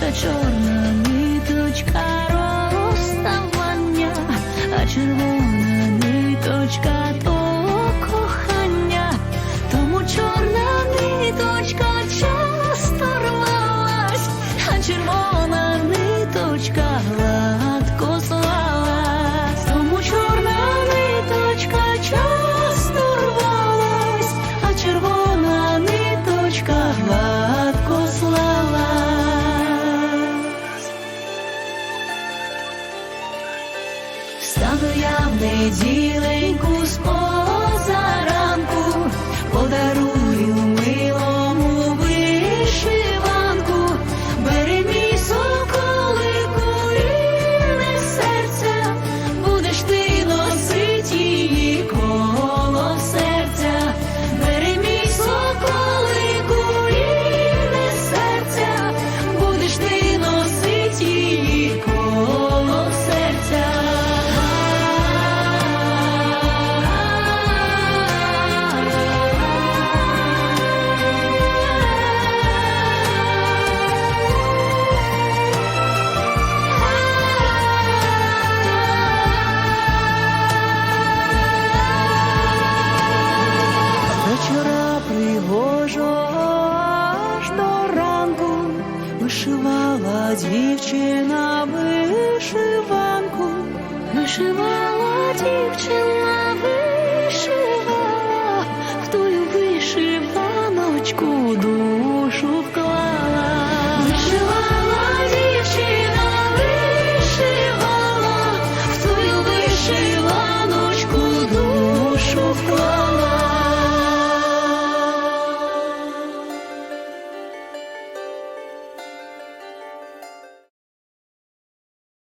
та черная ниточка розставання, а червона ниточка то. quando eu medir вишивала дівчина вишиванку, вишивала дівчина, вишивала, в любив вишиваночку душу.